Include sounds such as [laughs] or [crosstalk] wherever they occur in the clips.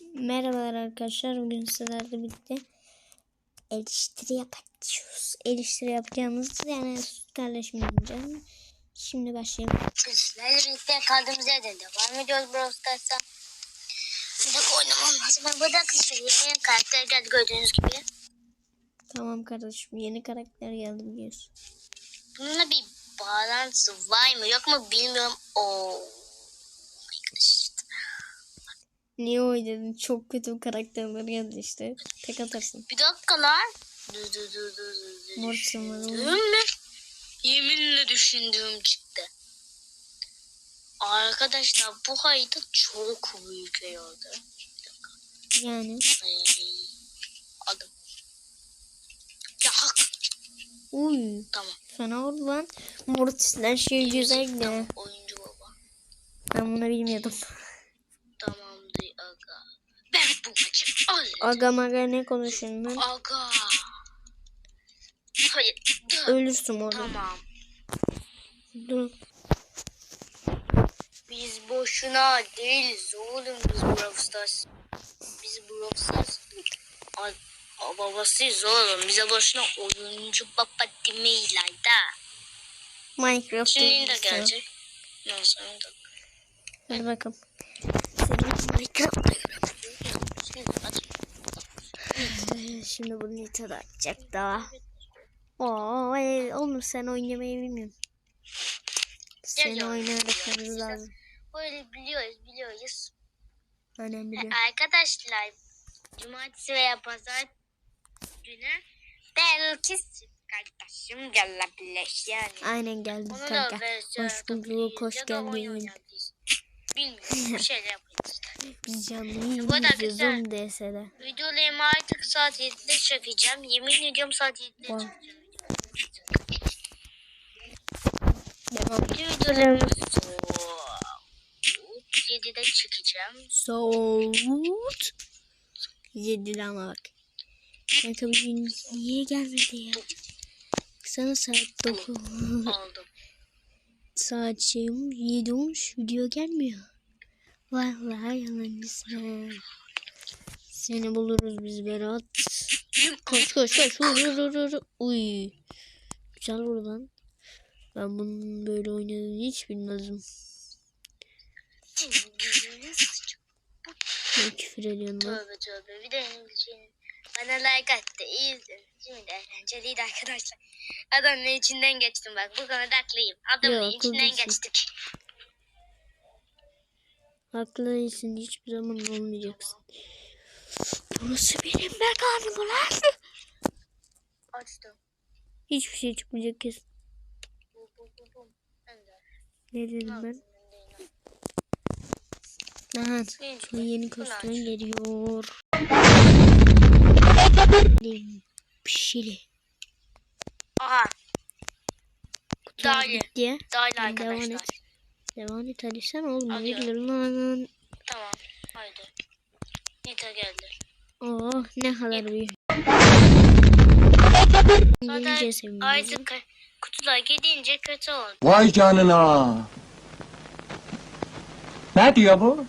Merhabalar arkadaşlar. Bugün sizlerle birlikte eleştiri yapacağız. Eleştiri yapacağımız yani kardeşim yapacağım. Şimdi başlayalım. Sizlerle birlikte kaldığımız yerden devam ediyoruz Brawl Stars'a. Dakika oynamam lazım. Ben burada arkadaşlar yeni karakter geldi gördüğünüz gibi. Tamam kardeşim yeni karakter geldi biliyorsun. Bununla bir bağlantısı var mı yok mu bilmiyorum. Oo. Niye oy dedin? Çok kötü karakterler geldi işte. Tek atarsın. Bir dakika lan. Oğlum. mü? Yeminle düşündüğüm çıktı. Arkadaşlar bu harita çok büyük herhalde. Yani. Ay, Adım. Ya hak. Uy. Tamam. Fena oldu lan. Mortis'ler şey güzel. Tamam, oyuncu baba. Ben bunu bilmiyordum. [laughs] Tamamdır aga. Ben bu alırım. Aga maga ne konuşuyorsun lan? Aga. Hayır. Ölürsün orada. Tamam. Dur. Biz boşuna değiliz oğlum biz Brawl Stars. Biz Brawl Stars. Babasıyız oğlum. Bize boşuna oyuncu baba demeyiler da. Minecraft Şimdi de gelecek. Neyse. Hadi bakalım. Seni Minecraft'ta Şimdi hadi. Ee, Şimdi bunu de açacak daha. Oo, ey, oğlum sen oynamayı bilmiyorsun. Seni Gel oyunu yavrum, öğretmemiz ya. lazım. Böyle biliyoruz biliyoruz. Aynen biliyorum. Arkadaşlar cumartesi veya pazar günü belki kardeşim gelebilir yani. Aynen da kanka. Hoş bulduk, hoş da geldin. Bilmiyorum bir şeyler. Biz canlı izliyoruz DS'de. Videolarımı artık saat 7'de çekeceğim. Yemin ediyorum saat 7'de Wow. çekeceğim. Devam. Videolarımı saat 7'de çekeceğim. Soğut. Yedi ama bak. Kanka bugün niye gelmedi ya? Sana saat 9. Aldım. saat şey olmuş, 7 olmuş video gelmiyor. Vallahi yalancısın. Seni buluruz biz Berat. Koş koş koş. Vur vur vur. Uy. Güzel vur lan. Ben bunun böyle oynadığını hiç bilmezdim. Ne küfür ediyorsun lan? Tövbe tövbe. Bir de İngilizcenin. Bana like attı. İyi. Şimdi eğlenceliydi arkadaşlar. Adamın içinden geçtim bak. Bu konuda haklıyım. Adamın Yok, içinden haklısın. geçtik. Haklı değilsin. Hiçbir zaman olmayacaksın. Burası benim mekanım lan. Açtım. Hiçbir şey çıkmayacak kesin. Bu bu bu bu. Ben de. Ne dedim ben? Ben Aha, bu? yeni kostüm geliyor. Pişili. Aha. Kutular Dali. Devam arkadaşlar. Devam et hadi sen oğlum. Alıyorum. Lan. Tamam. Haydi. Nita geldi. Oh ne kadar büyük. Zaten artık kutular gidince kötü oldu. Vay canına. Ne diyor bu?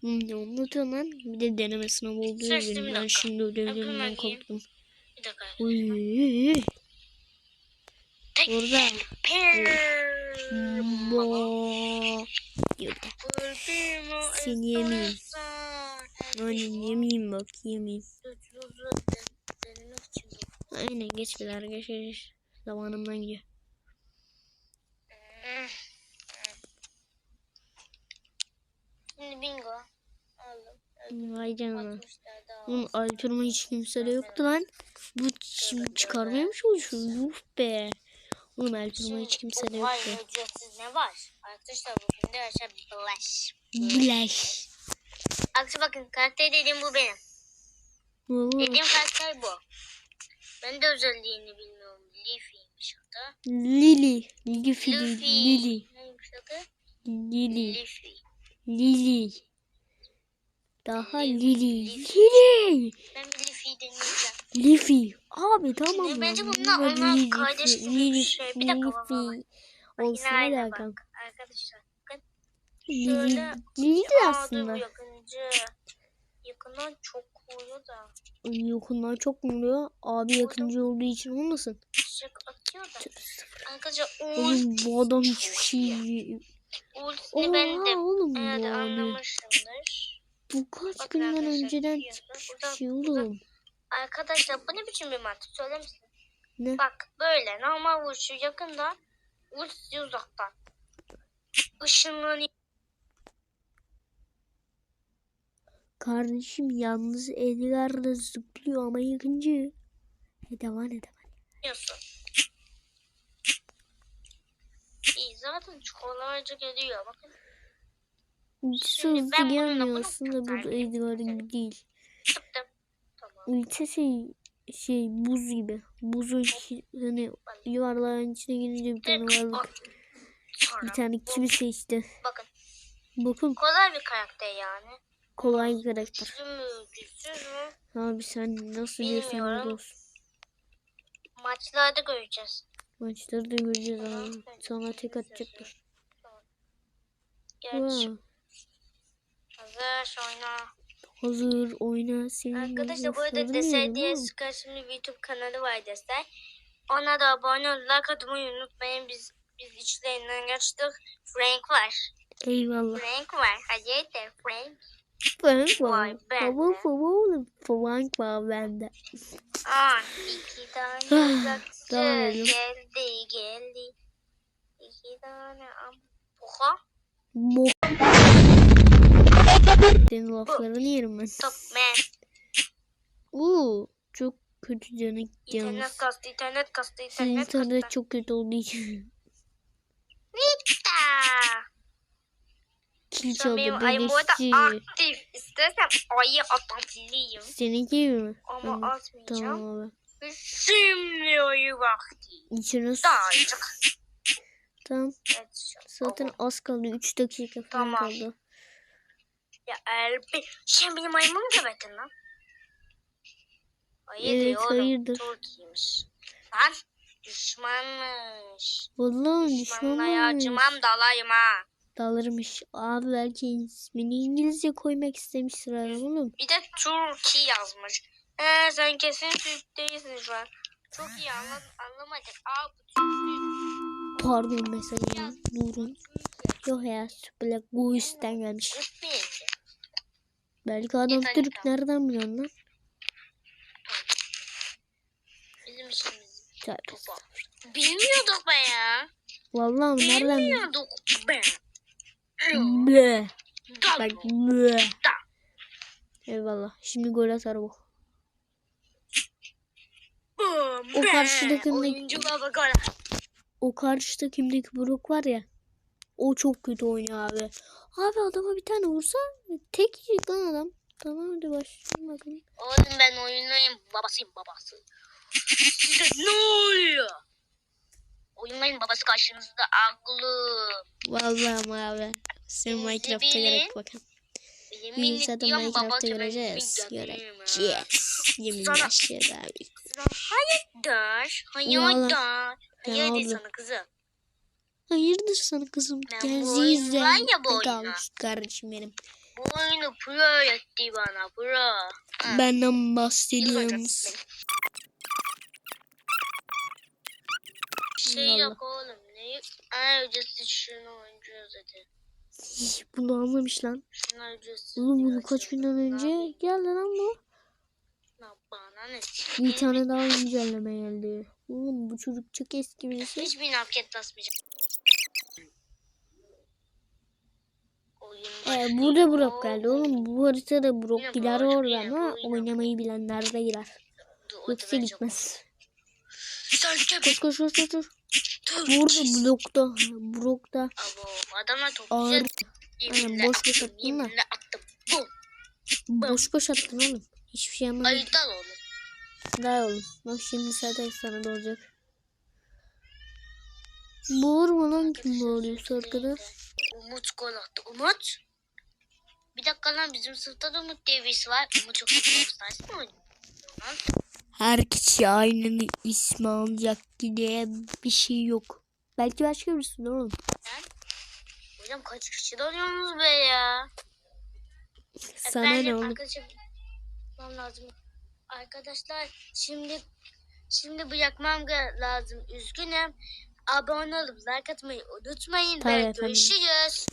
Hmm, ne anlatıyor lan? Bir de deneme sınavı oldu. ya Sesli benim. bir Ben şimdi ödevlerimden korktum. Bir dakika. Uy. Per. Bo. Yürü. Seni yemeyeyim. Aynen yemeyeyim bak yemeyeyim. Aynen geç bile geç geç. Zamanımdan gidiyor. Şimdi bingo. Aldım. Vay canına. 60 tane daha Oğlum olsun. Alper'ın hiç kimse de yoktu lan. Bu şimdi çıkarmaya mı çalışıyor? Yuh be. Oğlum Alper'ın hiç kimse de Vay yoktu. ücretsiz ne var? Arkadaşlar bugün de yaşa Blash. Bileş. Arkadaşlar bakın karakter dediğim bu benim. Oo, Dediğim karakter bu. Ben de özelliğini bilmiyorum. Leafy'ymiş Luffy. Lili. Neymiş adı? Lili. Leafy. Lili. Daha Lili. Lifi. Lili. Ben bir Leafy'yi deneyeceğim. Lifi. Abi tamam Şimdi bence Hadi onlar kardeş gibi bir şey. Bir dakika baba. Olsun aynı Hakan. bak. Arkadaşlar bakın. Şöyle. Aa, aslında. yakıncı. Yakından çok oluyor da. Yakından çok mu oluyor? Abi yakıncı olduğu için olmasın. Işık atıyor da. Arkadaşlar bu adam hiçbir şey... ultisini ben de oğlum abi. anlamışımdır. Bu kaç günden önceden çıkmış bir şey oğlum. Arkadaşlar bu ne biçim bir mantık söyler misin? Ne? Bak böyle normal vuruşu yakından ultisi uzaktan. Işınlanıyor. Kardeşim yalnız Edgar da zıplıyor ama yakıncı. E devam et devam. Yapıyorsun. İyi zaten kolayca geliyor bakın. Şimdi hızlı ben bununla gelmiyor aslında bu kurtarayım. Edgar'ın değil. Tıktım. Ulti şey şey buz gibi. Buzun hani yuvarlağın içine girince bir tane varlık. Bir tane kimse işte. Bakın Bakın kolay bir karakter yani. kolay karakter. Güçlü mü güçsüz mü Abi sen nasıl öyle Bilmiyorum. olsun. maçlarda göreceğiz. Maçları da göreceğiz abi. Sana tek atacaklar. Geç. Ha, Hazır oyna. Hazır oyna senin Arkadaşlar bu arada yerim diye oğlum. Sky şimdi bir YouTube kanalı var Deser. Ona da abone ol, like atmayı unutmayın. Biz biz içlerinden geçtik. Frank var. Eyvallah. Frank var. Hadi de Frank. Frank var. Baba baba oğlum. Frank var bende. Aa, iki tane Ah, uzakçı geldi geldi. İki tane am... Oha. Bo Senin laflarını yerim ben. Top man. Uuu çok kötü canı gitti İnternet yalnız. kastı, internet kastı, Senin internet kastı. internet çok kötü olduğu için. Aa, Kil Şu an benim çaldı ayım bu arada dedesi. aktif. İstersem ayı atabilirim. Seninki mi? Ama Tamam. atmayacağım. Tamam abi. Şimdi ayı vakti. İçine su. Dağcık. Tamam. Evet, Zaten Allah. az kaldı. 3 dakika falan Tamam. kaldı. Ya Elbi. Sen benim ayımı mı gebettin lan? Ayı Evet, diyor oğlum. hayırdır. Türk'üymüş. Lan düşmanmış. Vallahi Düşmanla düşman acımam dalayım ha. Dalırmış. Abi belki ismini İngilizce koymak istemiştir oğlum. Bir de Türkiye yazmış. He sen kesin Türk değilsin şu an. Çok iyi anla anlamadık. Aa bu Türk Pardon mesela. Durun. Yok ya Black Goos'ten gelmiş. Belki adam Türk nereden biliyorsun lan? Bizim işimiz. Bilmiyorduk be ya. Vallahi nereden? Bilmiyorduk be. Dal Bak. Da. Eyvallah. Şimdi gol atar bu. O be. karşı takımdaki- Oyuncu baba gol. O karşı takımdaki Brook var ya. O çok kötü oynuyor abi. Abi adama bir tane vursa tek yiyecek lan adam. Tamam hadi başlayalım bakalım. Oğlum ben oyunlayım babasıyım babası. [laughs] Ne oluyor? Oyunlayın babası karşınızda aklı. Vallahi ama abi. Sen bilin. gerek bakın. Yemin Biz ediyorum Minecraft'ta göreceğiz. Göreceğiz. Yemin başlıyoruz abi. Hayırdır? Hayırdır? Hayırdır sana kızım? Hayırdır sana kızım? Ben bu oyunu var ya bu oyunu. al kardeşim benim. Bu oyunu pro öğretti bana pro. Benden öğretti beni. Şey Vallahi. yok oğlum. Ne? Ay ücretsiz şunu oynayacağız hadi. Hiç Bunu anlamış lan. Şunlar ücretsiz. Oğlum bunu kaç günden Ne önce geldi lan bu. Lan Bana ne? Bir tane daha güncelleme geldi. Oğlum bu çocuk çok eski birisi. Hiçbir napket basmayacağım. Ee, burada Brock geldi oğlum. Bu haritada Brock gider orada ama oynamayı bilenler de girer. Yoksa gitmez. Koş koş koş koş. koş. Burada Brock'ta. Brock'ta. Çok Ağır. güzel. Yeminle boş boş attın da. Boş boş attın oğlum. Hiçbir şey yapmadın. Ayıdan oğlum. Daha oğlum. Bak şimdi zaten sana doğacak. Bağırma lan kim bağırıyorsa arkada. Umut gol attı. Umut. Bir dakika lan bizim sınıfta da Umut diye birisi var. Umut çok oynuyor lan? Her kişi aynı ismi alacak diye bir şey yok. Belki başka birisi oğlum. Bu Hocam kaç kişi doluyorsunuz be ya? Sana ne Efendim, oldu? Arkadaşlar, yapmam lazım. Arkadaşlar şimdi şimdi bırakmam lazım. Üzgünüm. Abone olup like atmayı unutmayın. Tabii ve görüşürüz.